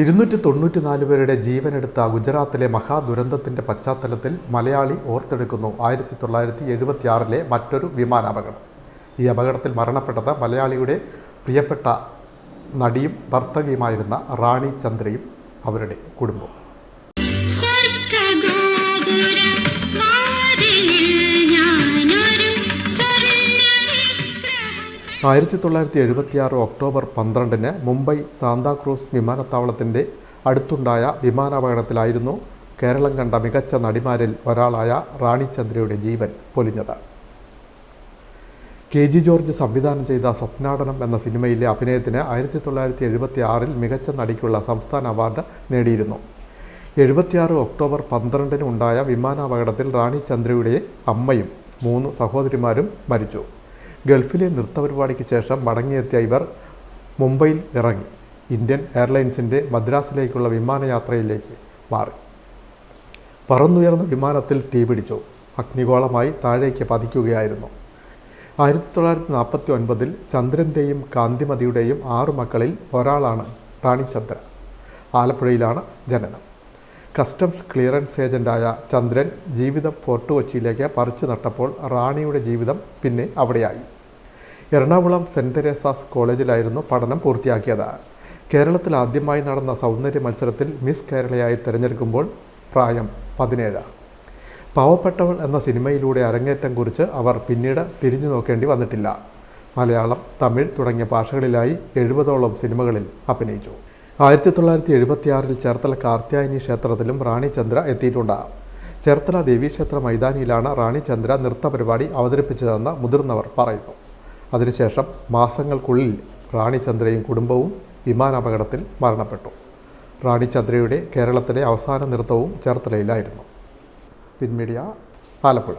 ഇരുന്നൂറ്റി തൊണ്ണൂറ്റി നാല് പേരുടെ ജീവനെടുത്ത ഗുജറാത്തിലെ മഹാദുരന്തത്തിന്റെ പശ്ചാത്തലത്തിൽ മലയാളി ഓർത്തെടുക്കുന്നു ആയിരത്തി തൊള്ളായിരത്തി എഴുപത്തിയാറിലെ മറ്റൊരു വിമാനാപകടം. ഈ അപകടത്തിൽ മരണപ്പെട്ടത് മലയാളിയുടെ പ്രിയപ്പെട്ട നടിയും നർത്തകിയുമായിരുന്ന റാണി ചന്ദ്രയും അവരുടെ കുടുംബവും. ആയിരത്തി തൊള്ളായിരത്തി എഴുപത്തിയാറ് ഒക്ടോബർ പന്ത്രണ്ടിന് മുംബൈ സാന്താക്രൂസ് വിമാനത്താവളത്തിന്റെ അടുത്തുണ്ടായ വിമാനാപകടത്തിലായിരുന്നു കേരളം കണ്ട മികച്ച നടിമാരിൽ ഒരാളായ റാണി ചന്ദ്രയുടെ ജീവൻ പൊലിഞ്ഞത്. കെ ജി ജോർജ് സംവിധാനം ചെയ്ത സ്വപ്നാടനം എന്ന സിനിമയിലെ അഭിനയത്തിന് ആയിരത്തി തൊള്ളായിരത്തി എഴുപത്തി ആറിൽ മികച്ച നടിക്കുള്ള സംസ്ഥാന അവാർഡ് നേടിയിരുന്നു. എഴുപത്തിയാറ് ഒക്ടോബർ പന്ത്രണ്ടിന് ഉണ്ടായ വിമാനാപകടത്തിൽ റാണി ചന്ദ്രയുടെ അമ്മയും മൂന്ന് സഹോദരിമാരും മരിച്ചു. ഗൾഫിലെ നൃത്തപരിപാടിക്ക് ശേഷം മടങ്ങിയെത്തിയ ഇവർ മുംബൈയിൽ ഇറങ്ങി. ഇന്ത്യൻ എയർലൈൻസിന്റെ മദ്രാസിലേക്കുള്ള വിമാനയാത്രയിലേക്ക് മാറി. പറന്നുയർന്ന വിമാനത്തിൽ തീപിടിച്ചു അഗ്നിഗോളമായി താഴേക്ക് പതിക്കുകയായിരുന്നു. ആയിരത്തി തൊള്ളായിരത്തി നാൽപ്പത്തി ഒൻപതിൽ ചന്ദ്രന്റെയും കാന്തിമതിയുടെയും ആറു മക്കളിൽ ഒരാളാണ് റാണിചന്ദ്ര ആലപ്പുഴയിലാണ് ജനനം. കസ്റ്റംസ് ക്ലിയറൻസ് ഏജന്റായ ചന്ദ്രൻ ജീവിതം ഫോർട്ട് കൊച്ചിയിലേക്ക് പറിച്ചു നട്ടപ്പോൾ റാണിയുടെ ജീവിതം പിന്നെ അവിടെയായി. എറണാകുളം സെന്റ് തെരേസാസ് കോളേജിലായിരുന്നു പഠനം പൂർത്തിയാക്കിയത്. കേരളത്തിൽ ആദ്യമായി നടന്ന സൗന്ദര്യ മത്സരത്തിൽ മിസ് കേരളയായി തിരഞ്ഞെടുക്കുമ്പോൾ പ്രായം പതിനേഴ്. പാവപ്പെട്ടവൾ എന്ന സിനിമയിലൂടെ അരങ്ങേറ്റം കുറിച്ച് അവർ പിന്നീട് തിരിഞ്ഞു നോക്കേണ്ടി വന്നിട്ടില്ല. മലയാളം തമിഴ് തുടങ്ങിയ ഭാഷകളിലായി എഴുപതോളം സിനിമകളിൽ അഭിനയിച്ചു. ആയിരത്തി തൊള്ളായിരത്തി എഴുപത്തിയാറിൽ ചേർത്തല കാർത്യായനി ക്ഷേത്രത്തിലും റാണി ചന്ദ്ര എത്തിയിട്ടുണ്ട്. ചേർത്തല ദേവീക്ഷേത്ര മൈതാനിയിലാണ് റാണി ചന്ദ്ര നൃത്ത പരിപാടി അവതരിപ്പിച്ചതെന്ന് മുതിർന്നവർ പറയുന്നു. അതിനുശേഷം മാസങ്ങൾക്കുള്ളിൽ റാണി ചന്ദ്രയും കുടുംബവും വിമാനാപകടത്തിൽ മരണപ്പെട്ടു. റാണി ചന്ദ്രയുടെ കേരളത്തിലെ അവസാന നൃത്തവും ചേർത്തലയിലായിരുന്നു. പിൻമീഡിയ ആലപ്പുഴ.